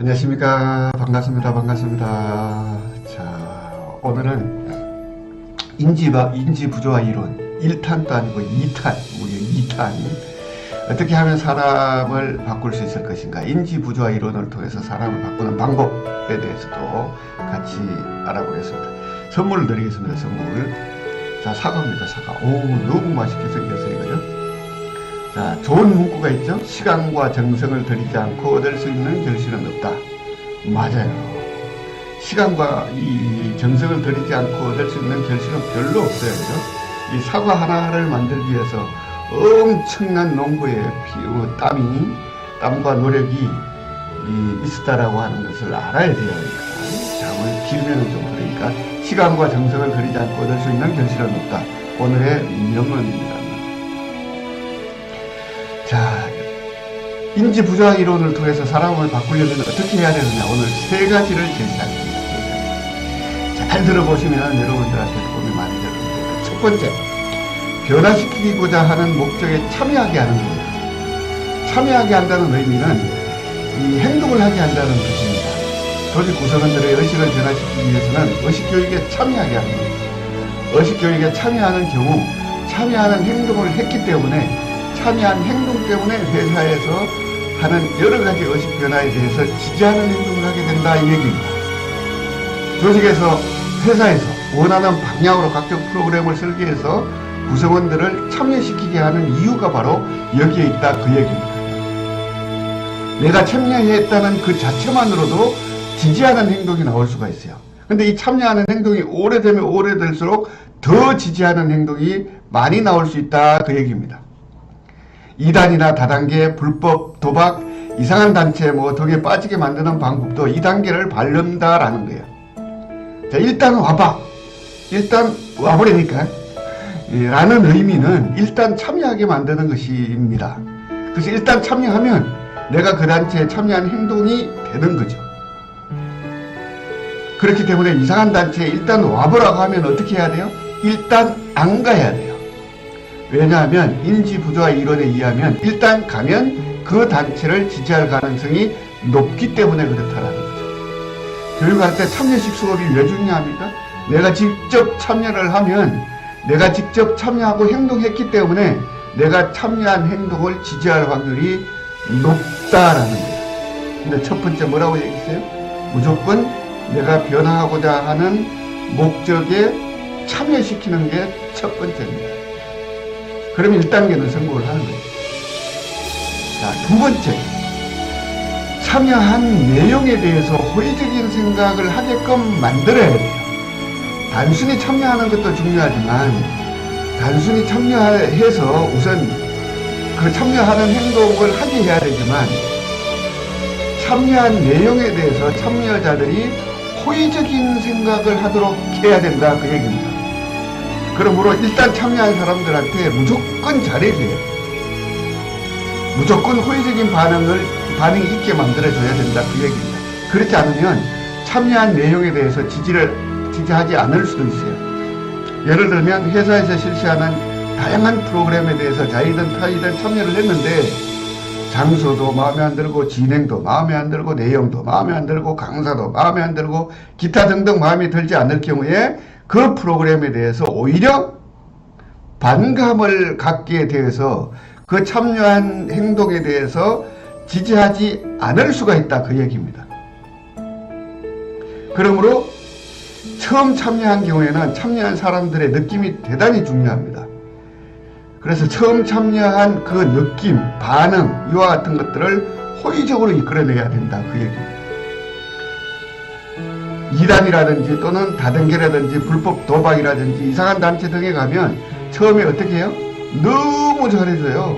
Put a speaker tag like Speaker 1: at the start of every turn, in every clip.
Speaker 1: 안녕하십니까. 반갑습니다. 반갑습니다. 자 오늘은 인지, 인지 부조화 이론 1탄도 아니고 2탄 무려 2탄. 어떻게 하면 사람을 바꿀 수 있을 것인가? 인지 부조화 이론을 통해서 사람을 바꾸는 방법에 대해서도 같이 알아보겠습니다. 선물을 드리겠습니다. 선물 자 사과입니다. 사과. 오 너무 맛있게 생겼어요. 이거죠 자, 좋은 문구가 있죠? 시간과 정성을 들이지 않고 얻을 수 있는 결실은 없다. 맞아요. 시간과 이 정성을 들이지 않고 얻을 수 있는 결실은 별로 없어요. 그죠? 이 사과 하나를 만들기 위해서 엄청난 농부의 피, 어, 땀이, 땀과 노력이 이, 있었다라고 하는 것을 알아야 돼요. 그러니까. 자, 오늘 길면은 좀 그러니까 시간과 정성을 들이지 않고 얻을 수 있는 결실은 없다. 오늘의 명언입니다. 자, 인지 부조화 이론을 통해서 사람을 바꾸려면 어떻게 해야 되느냐 오늘 세 가지를 제시하겠습니다. 잘 들어보시면 여러분들한테 도움이 많이 될 겁니다. 첫 번째, 변화시키고자 하는 목적에 참여하게 하는 겁니다. 참여하게 한다는 의미는 이 행동을 하게 한다는 뜻입니다. 조직 구성원들의 의식을 변화시키기 위해서는 의식교육에 참여하게 겁니다. 의식교육에 참여하는 경우 참여하는 행동을 했기 때문에 참여한 행동 때문에 회사에서 하는 여러 가지 의식 변화에 대해서 지지하는 행동을 하게 된다 이 얘기입니다. 조직에서 회사에서 원하는 방향으로 각종 프로그램을 설계해서 구성원들을 참여시키게 하는 이유가 바로 여기에 있다 그 얘기입니다. 내가 참여했다는 그 자체만으로도 지지하는 행동이 나올 수가 있어요. 근데 이 참여하는 행동이 오래되면 오래될수록 더 지지하는 행동이 많이 나올 수 있다 그 얘기입니다. 이단이나 다단계, 불법, 도박, 이상한 단체 뭐 등에 빠지게 만드는 방법도 이 단계를 밟는다라는 거예요. 자, 일단 와봐. 일단 와버리니까. 예, 라는 의미는 일단 참여하게 만드는 것입니다. 그래서 일단 참여하면 내가 그 단체에 참여한 행동이 되는 거죠. 그렇기 때문에 이상한 단체에 일단 와보라고 하면 어떻게 해야 돼요? 일단 안 가야 돼요. 왜냐하면 인지 부조화 이론에 의하면 일단 가면 그 단체를 지지할 가능성이 높기 때문에 그렇다라는 거죠. 교육할 때 참여식 수업이 왜 중요합니까? 내가 직접 참여를 하면 내가 직접 참여하고 행동했기 때문에 내가 참여한 행동을 지지할 확률이 높다라는 거예요. 근데 첫 번째 뭐라고 얘기했어요? 무조건 내가 변화하고자 하는 목적에 참여시키는 게 첫 번째입니다. 그러면 1단계는 성공을 하는 거예요. 자, 두 번째. 참여한 내용에 대해서 호의적인 생각을 하게끔 만들어야 돼요. 단순히 참여하는 것도 중요하지만, 단순히 참여해서 우선 그 참여하는 행동을 하게 해야 되지만, 참여한 내용에 대해서 참여자들이 호의적인 생각을 하도록 해야 된다. 그 얘기입니다. 그러므로 일단 참여한 사람들한테 무조건 잘해줘야 돼. 무조건 호의적인 반응을, 반응이 있게 만들어줘야 된다. 그 얘기입니다. 그렇지 않으면 참여한 내용에 대해서 지지를, 지지하지 않을 수도 있어요. 예를 들면 회사에서 실시하는 다양한 프로그램에 대해서 자이든 타이든 참여를 했는데 장소도 마음에 안 들고 진행도 마음에 안 들고 내용도 마음에 안 들고 강사도 마음에 안 들고 기타 등등 마음에 들지 않을 경우에 그 프로그램에 대해서 오히려 반감을 갖게 되어서 그 참여한 행동에 대해서 지지하지 않을 수가 있다 그 얘기입니다. 그러므로 처음 참여한 경우에는 참여한 사람들의 느낌이 대단히 중요합니다. 그래서 처음 참여한 그 느낌, 반응, 이와 같은 것들을 호의적으로 이끌어내야 된다 그 얘기입니다. 이단이라든지 또는 다단계라든지 불법 도박이라든지 이상한 단체 등에 가면 처음에 어떻게 해요? 너무 잘해줘요.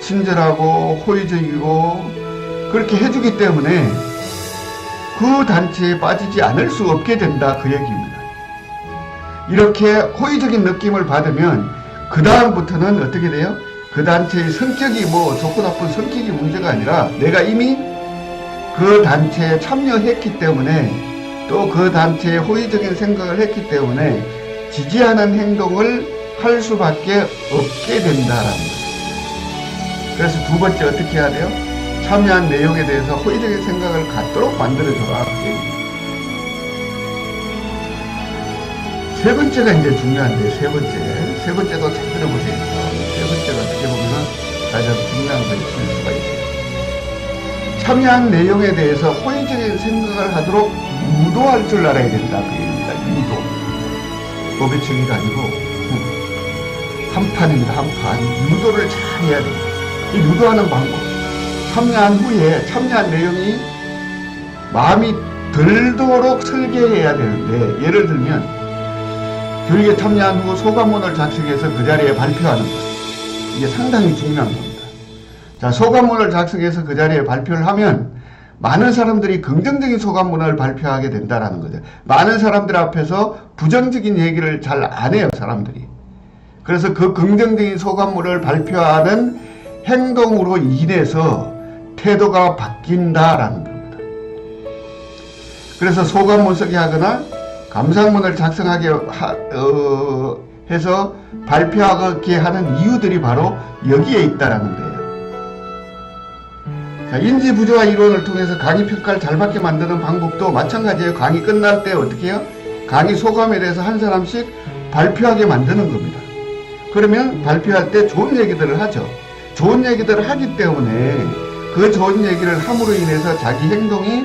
Speaker 1: 친절하고 호의적이고 그렇게 해주기 때문에 그 단체에 빠지지 않을 수 없게 된다 그 얘기입니다. 이렇게 호의적인 느낌을 받으면 그 다음부터는 어떻게 돼요? 그 단체의 성격이 뭐 좋고 나쁜 성격이 문제가 아니라 내가 이미 그 단체에 참여했기 때문에 또 그 단체에 호의적인 생각을 했기 때문에 지지하는 행동을 할 수밖에 없게 된다라는 거죠. 그래서 두 번째 어떻게 해야 돼요? 참여한 내용에 대해서 호의적인 생각을 갖도록 만들어줘라. 세 번째가 이제 중요한데, 세 번째. 세 번째도 잘 들어보세요. 세 번째가 어떻게 보면 가장 중요한 것일 수가 있어요. 참여한 내용에 대해서 호의적인 생각을 하도록 유도할 줄 알아야 된다. 그 얘기입니다. 유도. 고배치기가 아니고, 음, 한판입니다. 한 판. 유도를 잘 해야 돼요. 이 유도하는 방법. 참여한 후에 참여한 내용이 마음이 들도록 설계해야 되는데, 예를 들면, 교육에 참여한 후 소감문을 작성해서 그 자리에 발표하는 것. 이게 상당히 중요한 겁니다. 자, 소감문을 작성해서 그 자리에 발표를 하면 많은 사람들이 긍정적인 소감문을 발표하게 된다라는 거죠. 많은 사람들 앞에서 부정적인 얘기를 잘 안 해요, 사람들이. 그래서 그 긍정적인 소감문을 발표하는 행동으로 인해서 태도가 바뀐다라는 겁니다. 그래서 소감문 쓰게 하거나 감상문을 작성하게 하, 어, 해서 발표하게 하는 이유들이 바로 여기에 있다라는 거예요. 자, 인지 부조화 이론을 통해서 강의 평가를 잘 받게 만드는 방법도 마찬가지예요. 강의 끝날 때 어떻게 해요? 강의 소감에 대해서 한 사람씩 발표하게 만드는 겁니다. 그러면 발표할 때 좋은 얘기들을 하죠. 좋은 얘기들을 하기 때문에 그 좋은 얘기를 함으로 인해서 자기 행동이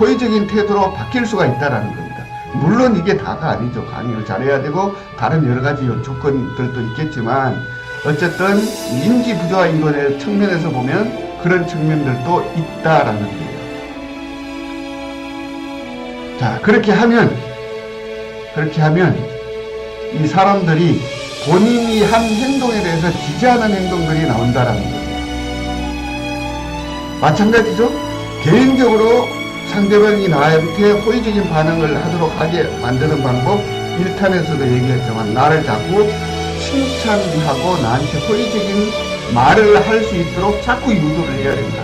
Speaker 1: 호의적인 태도로 바뀔 수가 있다라는 겁니다. 물론 이게 다가 아니죠. 강의를 잘해야 되고 다른 여러 가지 조건들도 있겠지만 어쨌든 인지 부조화 이론의 측면에서 보면 그런 측면들도 있다라는 거예요. 자, 그렇게 하면 그렇게 하면 이 사람들이 본인이 한 행동에 대해서 지지하는 행동들이 나온다라는 거예요. 마찬가지죠. 개인적으로 상대방이 나한테 호의적인 반응을 하도록 하게 만드는 방법 1탄에서도 얘기했지만 나를 자꾸 칭찬하고 나한테 호의적인 말을 할 수 있도록 자꾸 유도를 해야 된다.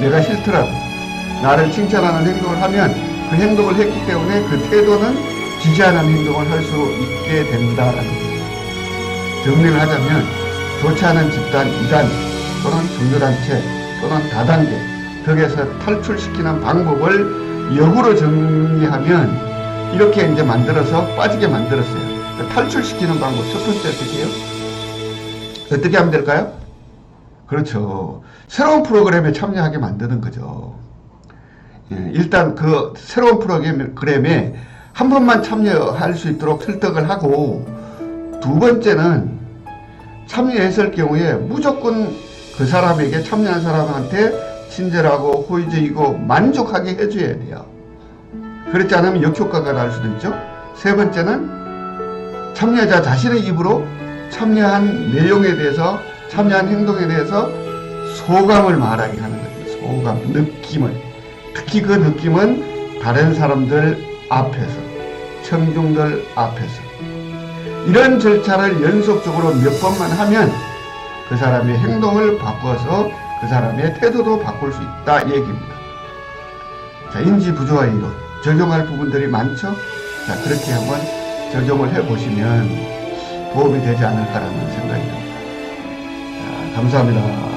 Speaker 1: 내가 싫더라도 나를 칭찬하는 행동을 하면 그 행동을 했기 때문에 그 태도는 지지하는 행동을 할 수 있게 된다라는 거예요. 정리를 하자면 좋지 않은 집단, 이단 또는 종교단체 또는 다단계 덕에서 탈출시키는 방법을 역으로 정리하면 이렇게 이제 만들어서 빠지게 만들었어요. 탈출시키는 방법 첫 번째 어떻게 해요? 어떻게 하면 될까요? 그렇죠. 새로운 프로그램에 참여하게 만드는 거죠. 예, 일단 그 새로운 프로그램에 한 번만 참여할 수 있도록 설득을 하고 두 번째는 참여했을 경우에 무조건 그 사람에게 참여한 사람한테 친절하고 호의적이고 만족하게 해줘야 돼요. 그렇지 않으면 역효과가 날 수도 있죠. 세 번째는 참여자 자신의 입으로 참여한 내용에 대해서 참여한 행동에 대해서 소감을 말하게 하는 거죠. 소감, 느낌을. 특히 그 느낌은 다른 사람들 앞에서, 청중들 앞에서. 이런 절차를 연속적으로 몇 번만 하면 그 사람의 행동을 바꿔서 그 사람의 태도도 바꿀 수 있다 이 얘기입니다. 자, 인지 부조화 이론 적용할 부분들이 많죠? 자, 그렇게 한번 적용을 해 보시면 도움이 되지 않을까라는 생각이 듭니다. 자, 감사합니다.